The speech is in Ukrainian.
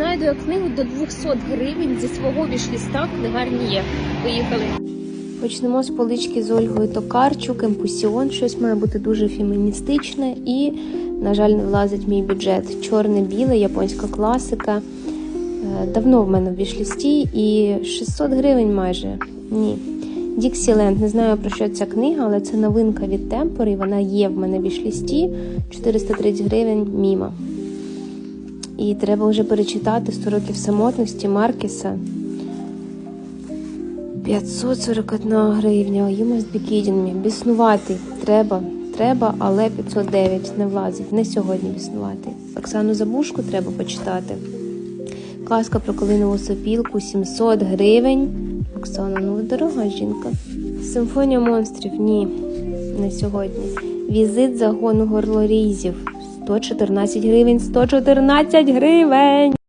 Знайду я книгу до 200 гривень зі свого вішліста книгарні є. Поїхали. Почнемо з полички з Ольгою Токарчук, Емпусіон. Щось має бути дуже феміністичне і, на жаль, не влазить мій бюджет. Чорне-біле, японська класика. Е, Давно в мене в вішлісті і 600 гривень майже. Ні. Діксіленд, не знаю про що ця книга, але це новинка від Темпор, і вона є в мене в вішлісті. 430 гривень міма. І треба вже перечитати 100 років самотності Маркеса. 541 гривня. You must be kidding me. Біснуватий. Треба. Треба, але 509 не влазить. Не сьогодні біснувати. Оксану Забушку треба почитати. Казка про калинову сопілку 700 гривень. Оксана, ну дорога жінка. Симфонія монстрів. Ні, не сьогодні. Візит загону горлорізів. 114 гривень. 114 гривень.